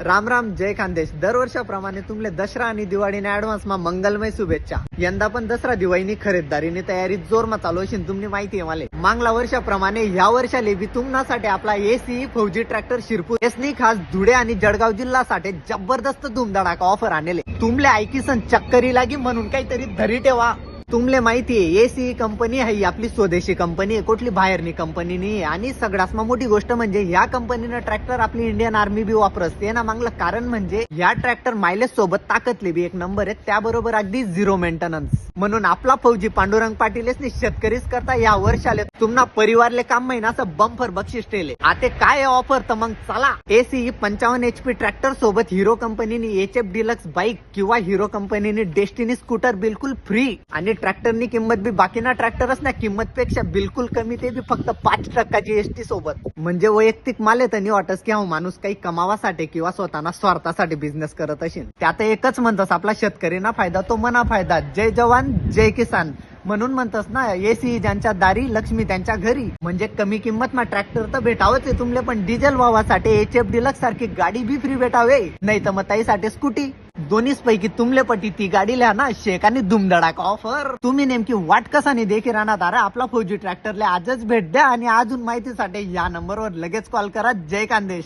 राम राम जय खानदेश. दरवर्षाप्रमाणे तुमले दसरा आणि दिवाळीने ऍडव्हान्स मा मंगलमय शुभेच्छा. यंदा पण दसरा दिवाळीनी खरेदीदारीने तयारी जोरमा चालू असेल तुम्ही माहिती आहे मला. मांगला वर्षाप्रमाणे या वर्षाले बी तुम्हासाठी आपला एसी फौजी ट्रॅक्टर शिरपूर एसनी खास धुळे आणि जळगाव जिल्ह्यासाठी जबरदस्त धुमधडाका ऑफर आणले. तुमले ऐकिसन चक्करी लागी म्हणून काहीतरी धरी ठेवा. तुमले माहिती आहे एसी कंपनी आहे आपली स्वदेशी कंपनी आहे कुठली बाहेरनी कंपनी नाही आणि सगळ्यात मोठी गोष्ट म्हणजे ह्या कंपनीनं ट्रॅक्टर आपली इंडियन आर्मी बी वापरत ना मागलं कारण म्हणजे या ट्रॅक्टर मायलेज सोबत ताकदली बी एक नंबर आहे. त्याबरोबर अगदी झिरो मेंटेनन्स म्हणून आपला फौजी पांडुरंग पाटील शेतकरीच करता या वर्षाले. तुम्हाला परिवारले काम महिना असं बंपर बक्षीस ठेले आता काय ऑफर तर मग चला. एसी पंचावन्न एच पी ट्रॅक्टर सोबत हिरो कंपनीने एच एफ डिलक्स बाईक किंवा हिरो कंपनीने डेस्टिनी स्कूटर बिलकुल फ्री आणि ट्रॅक्टरनी किंमत बी बाकीना ट्रॅक्टरच ना किंमत पेक्षा बिलकुल कमी ते बी फक्त पाच टक्काची एसटी सोबत. म्हणजे वैयक्तिक माल आहे त्यांनी वाटत की हा माणूस काही कमावासाठी किंवा स्वतःना स्वार्थासाठी बिझनेस करत असेल. त्यात एकच म्हणतात आपला शेतकरीना फायदा तो मना फायदा. जय जवान जय किसान. म्हणून म्हणतस ना एसी ज्यांच्या दारी लक्ष्मी त्यांच्या घरी. म्हणजे कमी किंमत मा ट्रॅक्टर तर भेटावंच आहे तुमले पण डिझेल वावासाठी एच एफ डिलक्स सारखी गाडी बी फ्री भेटावे. नाही तर मग ताईसाठी स्कूटी दोन्हीच पैकी तुमले पटी ती गाडी लिहा ना शेकानी दुमधडाक ऑफर तुम्ही नेमकी वाट कसाने देखील राहणार? अरे आपला फौजी ट्रॅक्टरला आजच भेट द्या आणि अजून माहितीसाठी या नंबरवर लगेच कॉल करा. जय कांदेश.